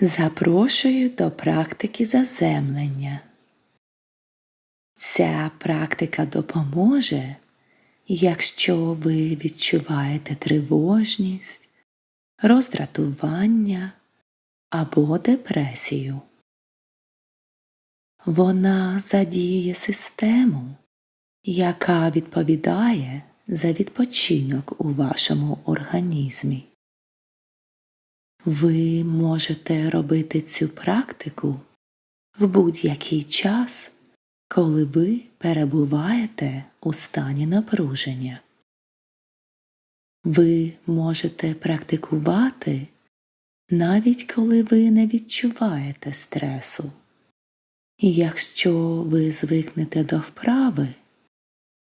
Запрошую до практики заземлення. Ця практика допоможе, якщо ви відчуваєте тривожність, роздратування або депресію. Вона задіє систему, яка відповідає за відпочинок у вашому організмі. Ви можете робити цю практику в будь-який час, коли ви перебуваєте у стані напруження. Ви можете практикувати навіть коли ви не відчуваєте стресу. І якщо ви звикнете до вправи,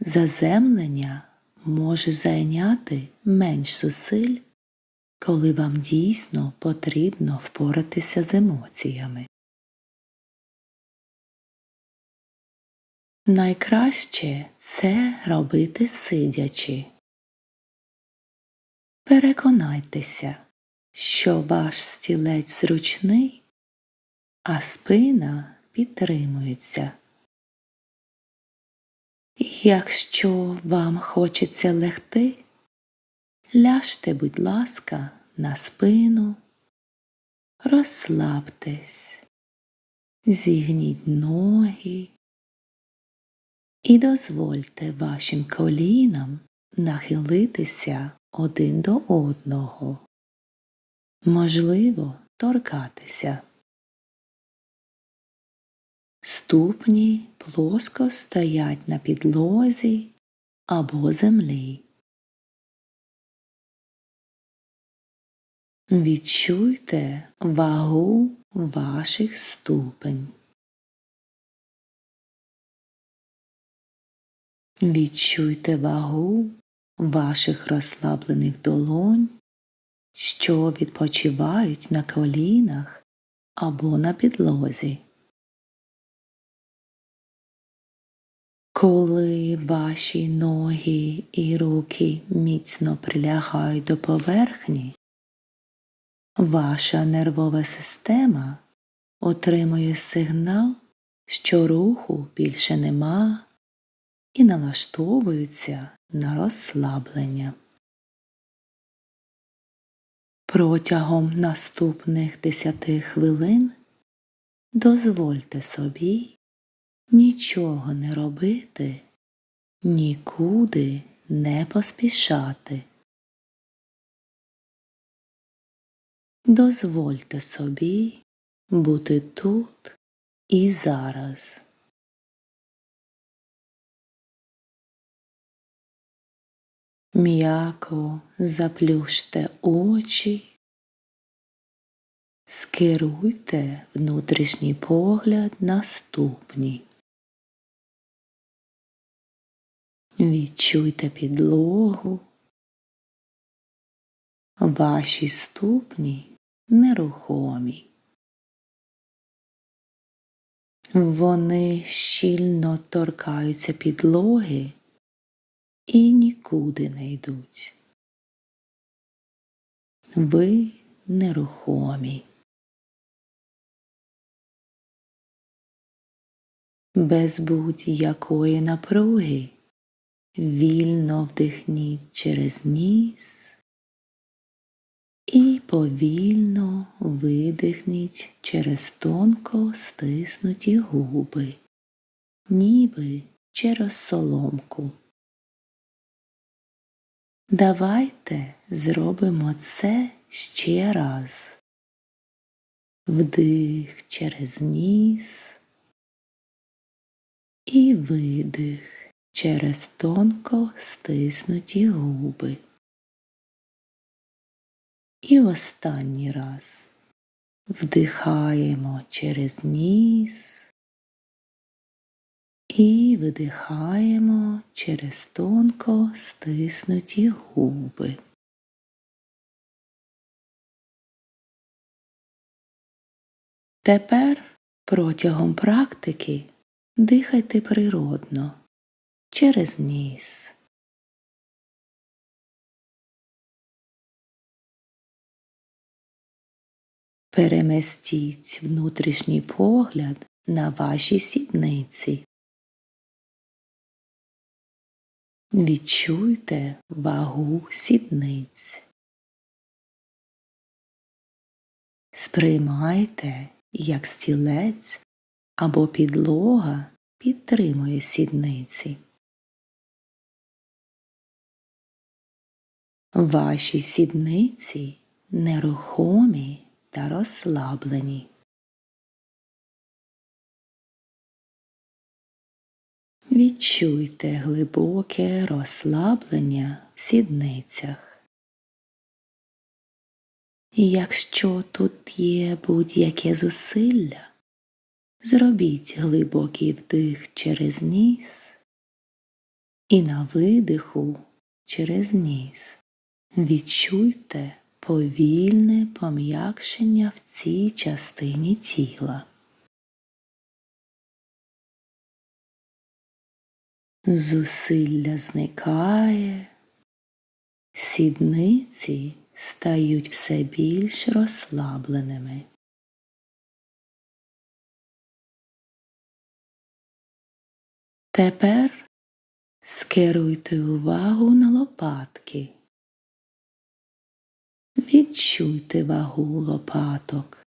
заземлення може зайняти менш зусиль коли вам дійсно потрібно впоратися з емоціями. Найкраще це робити сидячи. Переконайтеся, що ваш стілець зручний, а спина підтримується. Якщо вам хочеться легти, ляжте, будь ласка, на спину, розслабтесь, зігніть ноги і дозвольте вашим колінам нахилитися один до одного, можливо, торкатися. Ступні плоско стоять на підлозі або землі. Відчуйте вагу ваших ступень. Відчуйте вагу ваших розслаблених долонь, що відпочивають на колінах або на підлозі. Коли ваші ноги і руки міцно прилягають до поверхні, Ваша нервова система отримує сигнал, що руху більше нема і налаштовується на розслаблення. Протягом наступних 10 хвилин дозвольте собі нічого не робити, нікуди не поспішати. Дозвольте собі бути тут і зараз. М'яко заплющте очі, скеруйте внутрішній погляд на ступні. Відчуйте підлогу, ваші ступні нерухомі. Вони щільно торкаються підлоги і нікуди не йдуть. Ви нерухомі. Без будь-якої напруги вільно вдихніть через ніс і повільно видихніть через тонко стиснуті губи, ніби через соломку. Давайте зробимо це ще раз. Вдих через ніс і видих через тонко стиснуті губи. І останній раз вдихаємо через ніс і видихаємо через тонко стиснуті губи. Тепер протягом практики дихайте природно через ніс. Переместіть внутрішній погляд на ваші сідниці. Відчуйте вагу сідниць. Сприймайте, як стілець або підлога підтримує сідниці. Ваші сідниці нерухомі та розслаблені. Відчуйте глибоке розслаблення в сідницях. І якщо тут є будь-яке зусилля, зробіть глибокий вдих через ніс і на видиху через ніс. Відчуйте повільне пом'якшення в цій частині тіла. Зусилля зникає, сідниці стають все більш розслабленими. Тепер скеруйте увагу на лопатки. Відчуйте вагу лопаток.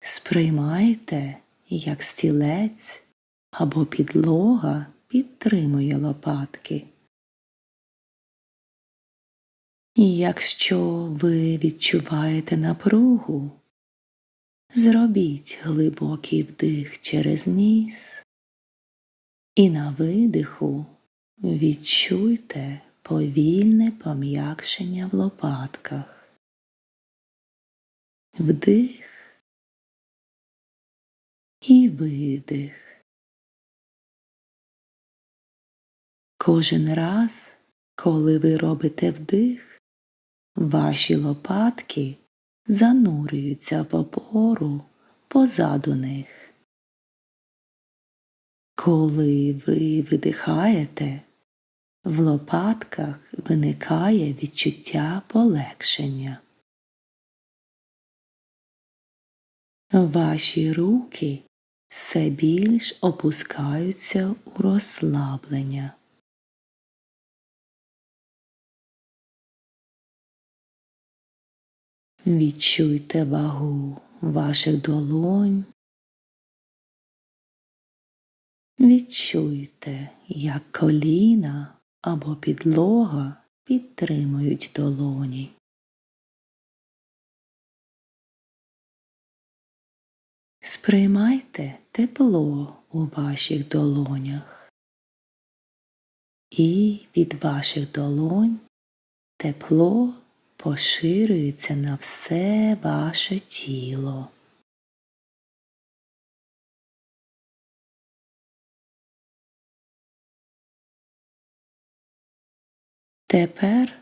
Сприймайте, як стілець або підлога підтримує лопатки. Якщо ви відчуваєте напругу, зробіть глибокий вдих через ніс і на видиху відчуйте повільне пом'якшення в лопатках. Вдих і видих. Кожен раз, коли ви робите вдих, ваші лопатки занурюються в опору позаду них. Коли ви видихаєте, в лопатках виникає відчуття полегшення. Ваші руки все більш опускаються у розслаблення. Відчуйте вагу ваших долонь. Відчуйте, як коліна або підлога підтримують долоні. Сприймайте тепло у ваших долонях. І від ваших долонь тепло поширюється на все ваше тіло. Тепер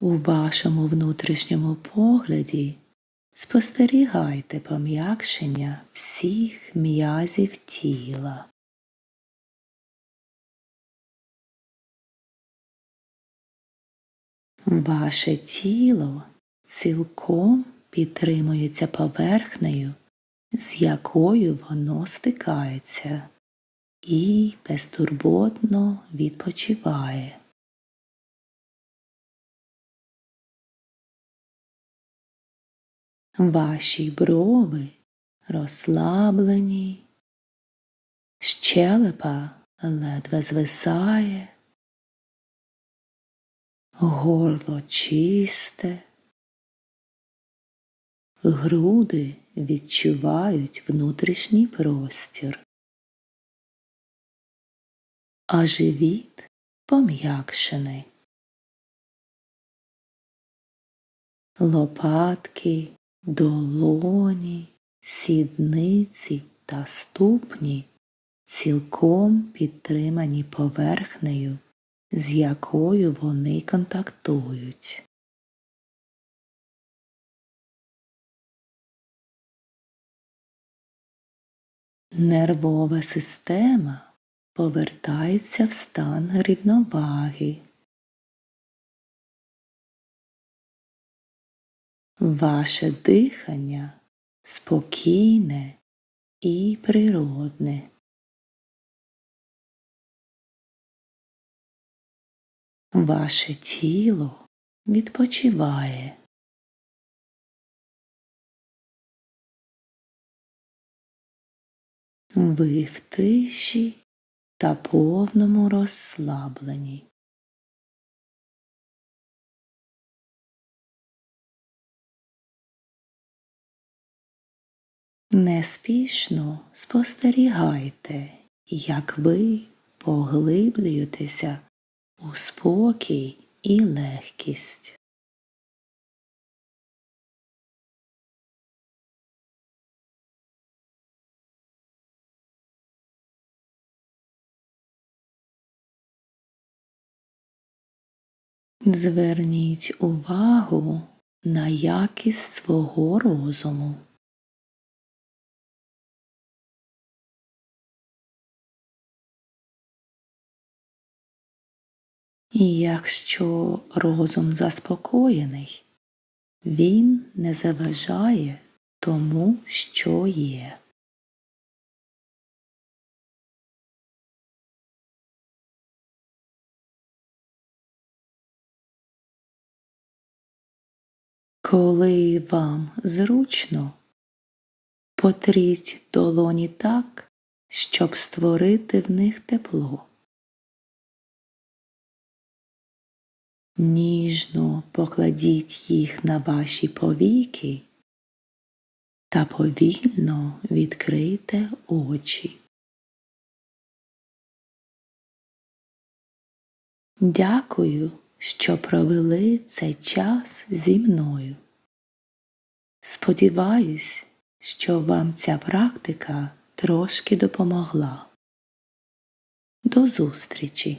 у вашому внутрішньому погляді спостерігайте пом'якшення всіх м'язів тіла. Ваше тіло цілком підтримується поверхнею, з якою воно стикається, і безтурботно відпочиває. Ваші брови розслаблені, щелепа ледве звисає, горло чисте, груди відчувають внутрішній простір, а живіт пом'якшений. Лопатки, долоні, сідниці та ступні цілком підтримані поверхнею з якою вони контактують. Нервова система повертається в стан рівноваги. Ваше дихання спокійне і природне. Ваше тіло відпочиває. Ви в тиші та повному розслабленні. Неспішно спостерігайте, як ви поглиблюєтеся у спокій і легкість. Зверніть увагу на якість свого розуму. І якщо розум заспокоєний, він не заважає тому, що є. Коли вам зручно, потріть долоні так, щоб створити в них тепло. Ніжно покладіть їх на ваші повіки та повільно відкрийте очі. Дякую, що провели цей час зі мною. Сподіваюсь, що вам ця практика трошки допомогла. До зустрічі!